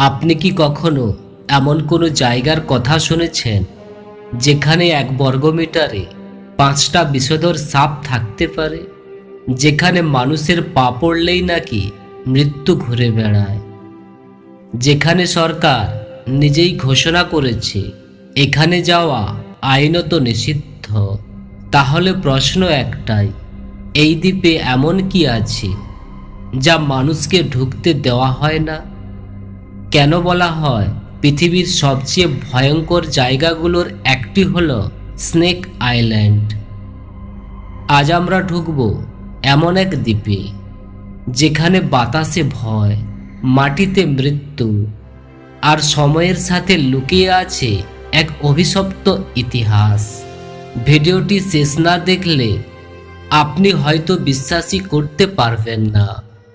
আপনি কি কখনো এমন কোনো জায়গার কথা শুনেছেন যেখানে এক বর্গমিটারে পাঁচটা বিষধর সাপ থাকতে পারে? যেখানে মানুষের পা পড়লেই নাকি মৃত্যু ঘুরে বেড়ায়? যেখানে সরকার নিজেই ঘোষণা করেছে, এখানে যাওয়া আইনত নিষিদ্ধ? তাহলে প্রশ্ন একটাই, এই দ্বীপে এমন কি আছে যা মানুষকে ঢুকতে দেওয়া হয় না? কেন বলা হয়? পৃথিবীর সবচেয়ে ভয়ঙ্কর জায়গাগুলোর একটি হল স্নেক আইল্যান্ড। আজ আমরা ঢুকব এমন এক দ্বীপে, যেখানে বাতাসে ভয়, মাটিতে মৃত্যু আর সময়ের সাথে লুকিয়ে আছে এক অভিশপ্ত ইতিহাস। ভিডিওটি শেষ না দেখলে আপনি হয়তো বিশ্বাসই করতে পারবেন না।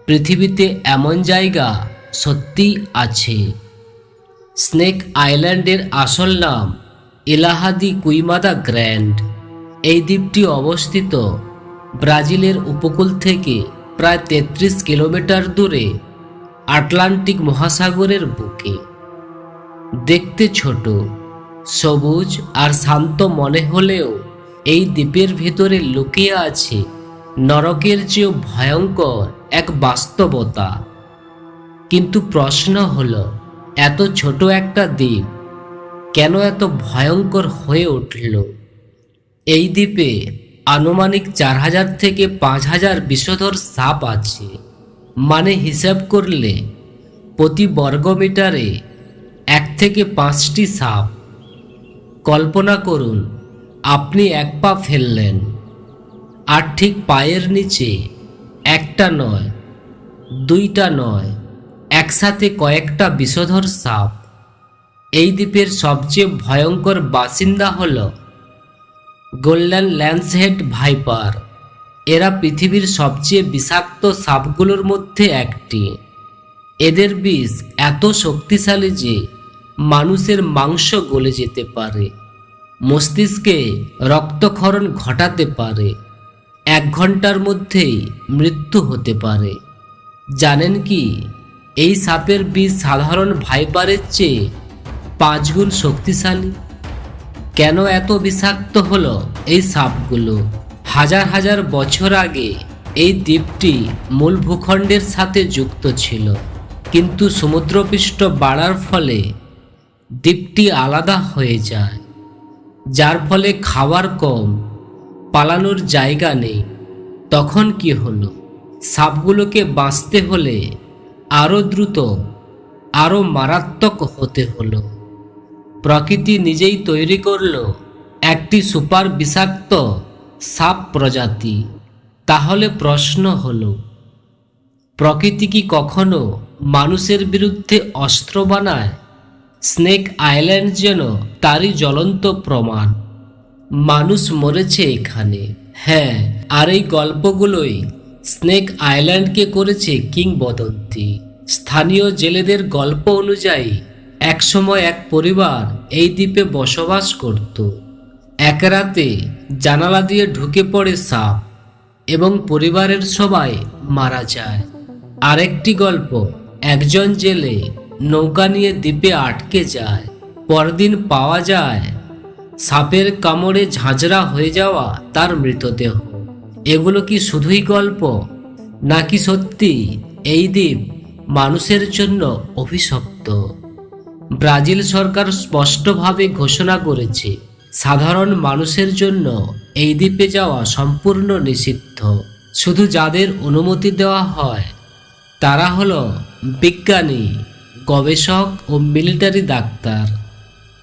পৃথিবীতে এমন জায়গা সত্যিই আছে। স্নেক আইল্যান্ডের আসল নাম এলাহাদি কুইমাদা গ্র্যান্ড। এই দ্বীপটি অবস্থিত ব্রাজিলের উপকূল থেকে প্রায় তেত্রিশ কিলোমিটার দূরে আটলান্টিক মহাসাগরের বুকে। দেখতে ছোট, সবুজ আর শান্ত মনে হলেও এই দ্বীপের ভিতরে লুকিয়ে আছে নরকের চেয়েও ভয়ঙ্কর এক বাস্তবতা। কিন্তু প্রশ্ন হলো, এত ছোট একটা দ্বীপ কেন এত ভয়ঙ্কর হয়ে উঠল? এই দ্বীপে আনুমানিক চার হাজার থেকে পাঁচ হাজার বিষধর সাপ আছে। মানে হিসাব করলে প্রতি বর্গমিটারে এক থেকে পাঁচটি সাপ। কল্পনা করুন, আপনি এক পা ফেললেন, আর ঠিক পায়ের নিচে একটা নয়, দুইটা নয় একসাথে কয়েকটা বিষধর সাপ। এই দ্বীপের সবচেয়ে ভয়ঙ্কর বাসিন্দা হল গোল্ডেন ল্যান্সহেড ভাইপার। এরা পৃথিবীর সবচেয়ে বিষাক্ত সাপগুলোর মধ্যে একটি। এদের বিষ এত শক্তিশালী যে মানুষের মাংস গলে যেতে পারে, মস্তিষ্কে রক্তক্ষরণ ঘটাতে পারে, এক ঘণ্টার মধ্যেই মৃত্যু হতে পারে। জানেন কি? এই সাপের বিষ সাধারণ ভাইপারের চেয়ে পাঁচগুণ শক্তিশালী। কেন এত বিষাক্ত হলো এই সাপগুলো? হাজার হাজার বছর আগে এই দ্বীপটি মূল ভূখণ্ডের সাথে যুক্ত ছিল। কিন্তু সমুদ্রপৃষ্ঠ বাড়ার ফলে দ্বীপটি আলাদা হয়ে যায়। যার ফলে খাবার কম, পালানোর জায়গা নেই। তখন কি হলো? সাপগুলোকে বাঁচতে হলে আরও দ্রুত আরও মারাত্মক হতে হলো। প্রকৃতি নিজেই তৈরি করল একটি সুপার বিষাক্ত সাপ প্রজাতি। তাহলে প্রশ্ন হল, প্রকৃতি কি কখনো মানুষের বিরুদ্ধে অস্ত্র বানায়? স্নেক আইল্যান্ড যেন তারই জ্বলন্ত প্রমাণ। মানুষ মরেছে এখানে। হ্যাঁ আর এই গল্পগুলোই স্নেক আইল্যান্ডকে করেছে কিংবদন্তি। স্থানীয় জেলেদের গল্প অনুযায়ী, একসময় এক পরিবার এই দ্বীপে বসবাস করত। এক রাতে জানালা দিয়ে ঢুকে পড়ে সাপ এবং পরিবারের সবাই মারা যায়। আরেকটি গল্প, একজন জেলে নৌকা নিয়ে দ্বীপে আটকে যায়, পরদিন পাওয়া যায় সাপের কামড়ে ঝাঁঝরা হয়ে যাওয়া তার মৃতদেহ। এগুলো কি শুধুই গল্প, নাকি সত্যি এই দ্বীপ মানুষের জন্য অভিশপ্ত? ব্রাজিল সরকার স্পষ্টভাবে ঘোষণা করেছে, সাধারণ মানুষের জন্য এই দ্বীপে যাওয়া সম্পূর্ণ নিষিদ্ধ। শুধু যাদের অনুমতি দেওয়া হয়, তারা হলো বিজ্ঞানী, গবেষক ও মিলিটারি ডাক্তার।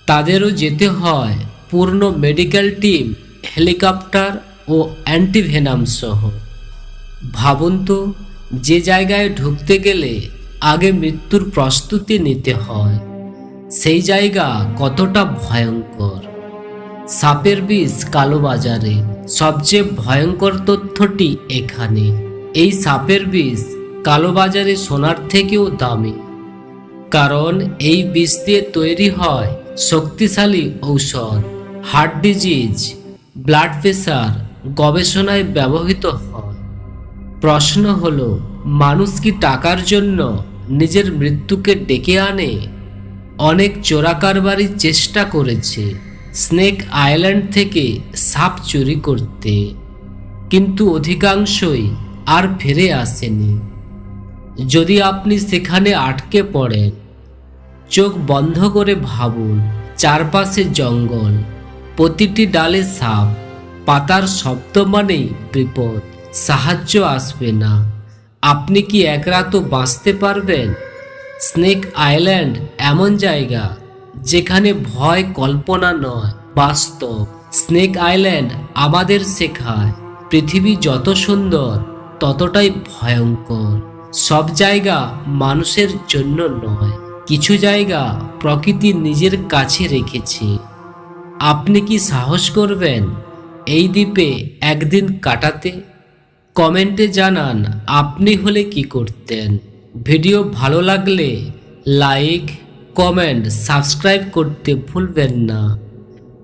তাদেরও যেতে হয় পূর্ণ মেডিকেল টিম, হেলিকপ্টার ও অ্যান্টিভেনাম সহ ভাবুন তো, যে জায়গায় ঢুকতে গেলে আগে মৃত্যুর প্রস্তুতি নিতে হয়, সেই জায়গা কতটা ভয়ঙ্কর। সাপের বিষ কালোবাজারে, সবচেয়ে ভয়ঙ্কর তথ্যটি এখানে। এই সাপের বিষ কালোবাজারে সোনার থেকেও দামি। কারণ এই বিষ দিয়ে তৈরি হয় শক্তিশালী ঔষধ, হার্ট ডিজিজ, ব্লাড প্রেশার গবেষণায় ব্যবহৃত হয়। প্রশ্ন হলো, মানুষ কি টাকার জন্য নিজের মৃত্যুকে ডেকে আনে? অনেক চোরাকারবারির চেষ্টা করেছে স্নেক আইল্যান্ড থেকে সাপ চুরি করতে। কিন্তু অধিকাংশই আর ফিরে আসেনি। যদি আপনি সেখানে আটকে পড়েন, চোখ বন্ধ করে ভাবুন, চারপাশে জঙ্গল, প্রতিটি ডালে সাপ। পাতার শব্দ মানেই বিপদ। সাহায্য আসবে না। আপনি কি এক রাতও বাঁচতে পারবেন? স্নেক আইল্যান্ড এমন জায়গা যেখানে ভয় কল্পনা নয়, বাস্তব। স্নেক আইল্যান্ড আমাদের শেখায়, পৃথিবী যত সুন্দর, ততটাই ভয়ঙ্কর। সব জায়গা মানুষের জন্য নয়, কিছু জায়গা প্রকৃতি নিজের কাছে রেখেছে। আপনি কি সাহস করবেন? এই দ্বীপে একদিন কাটাতে কমেন্টে জানান, আপনি হলে কি করতেন? ভিডিও ভালো লাগলে লাইক, কমেন্ট, সাবস্ক্রাইব করতে ভুলবেন না।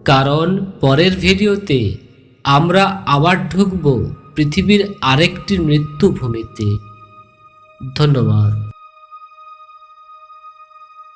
কারণ পরের ভিডিওতে আমরা আবার ঢুকব পৃথিবীর আরেকটি মৃত্যুভূমিতে। ধন্যবাদ।